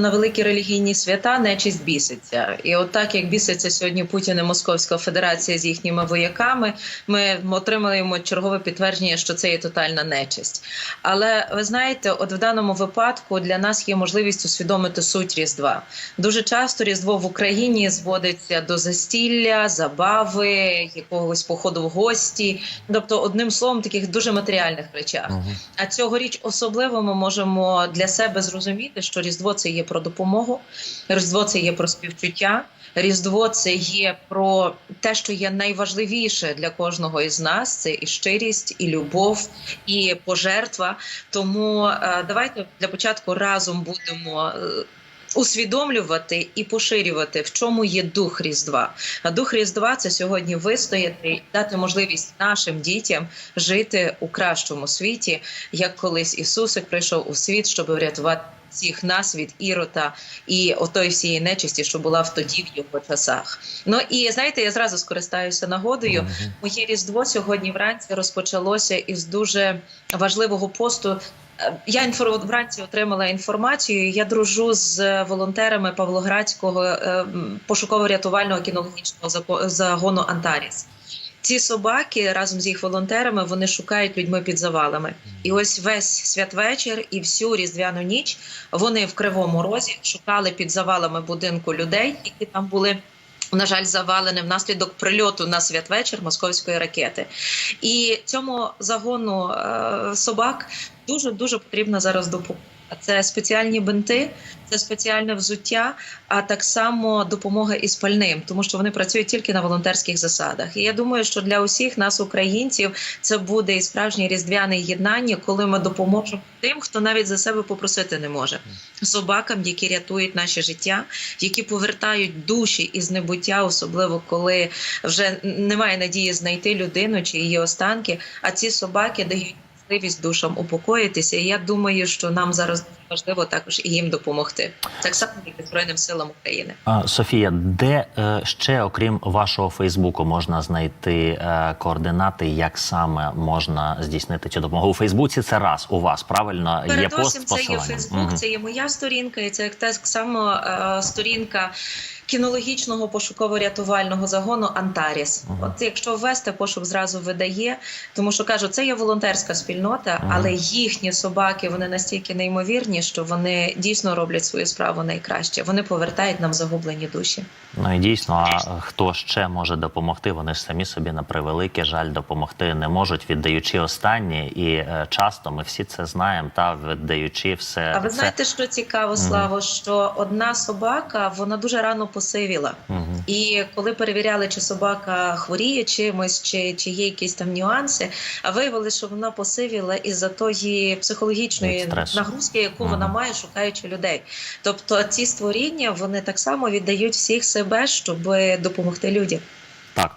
на великі релігійні свята нечисть біситься, і от так як біситься сьогодні Путін і Московська Федерація з їхніми вояками, ми отримуємо чергове підтвердження, що це є тотальна нечисть. Але ви знаєте, от в даному випадку для нас є можливість усвідомити суть Різдва. Дуже часто Різдво в Україні зводиться до застілля, забави, якогось походу в гості, тобто, одним словом, таких дуже матеріальних речах. Мгм. А цьогоріч особливо ми можемо для себе зрозуміти, що Різдво це є про допомогу, Різдво це є про співчуття. Різдво це є про те, що є найважливіше для кожного із нас. Це і щирість, і любов, і пожертва. Тому е, давайте для початку разом будемо. е, Усвідомлювати і поширювати, в чому є дух Різдва. А дух Різдва це сьогодні вистояти і дати можливість нашим дітям жити у кращому світі, як колись Ісусик прийшов у світ, щоб врятувати всіх нас від ірота і отої всієї нечисті, що була в тоді в його часах. Ну і знаєте, я зразу скористаюся нагодою. Моє різдво сьогодні вранці розпочалося із дуже важливого посту. Е, Я інфор... вранці отримала інформацію. Я дружу з волонтерами Павлоградського е, пошуково-рятувального кінологічного загону Антаріс. Ці собаки разом з їх волонтерами вони шукають людьми під завалами. І ось весь святвечір і всю різдвяну ніч вони в кривому розі шукали під завалами будинку людей, які там були. На жаль, завалені внаслідок прильоту на святвечір московської ракети, і цьому загону е, собак дуже дуже потрібна зараз допомога. Це спеціальні бинти, це спеціальне взуття, а так само допомога із пальним, тому що вони працюють тільки на волонтерських засадах. І я думаю, що для усіх нас, українців, це буде і справжнє різдвяне єднання, коли ми допоможемо тим, хто навіть за себе попросити не може. Собакам, які рятують наше життя, які повертають душі із небуття, особливо коли вже немає надії знайти людину чи її останки. А ці собаки дають можливість душам упокоїтися. І я думаю, що нам зараз важливо також і їм допомогти, так само як і Збройним силам України. А, Софія, де е, ще, окрім вашого Фейсбуку, можна знайти е, координати, як саме можна здійснити цю допомогу? У Фейсбуці це раз у вас правильно є пост це є. Фейсбук, Мгм. це є моя сторінка, і це так само е, сторінка кінологічного пошуково-рятувального загону Антаріс. Мгм. От якщо ввести, пошук зразу видає, тому що кажу, це є волонтерська спільнота, Мгм. але їхні собаки вони настільки неймовірні, що вони дійсно роблять свою справу найкраще. Вони повертають нам загублені душі. Ну і дійсно, а хто ще може допомогти? Вони ж самі собі на превеликий жаль допомогти не можуть, віддаючи останнє, і е, часто ми всі це знаємо, та віддаючи все. А ви це... знаєте, що цікаво. Славо, що одна собака вона дуже рано посивіла. Мгм. І коли перевіряли, чи собака хворіє чимось, чи, чи є якісь там нюанси, а виявили, що вона посивіла із-за тої психологічної нагрузки, яку ага. вона має, шукаючи людей. Тобто ці створіння вони так само віддають всіх себе, щоб допомогти людям.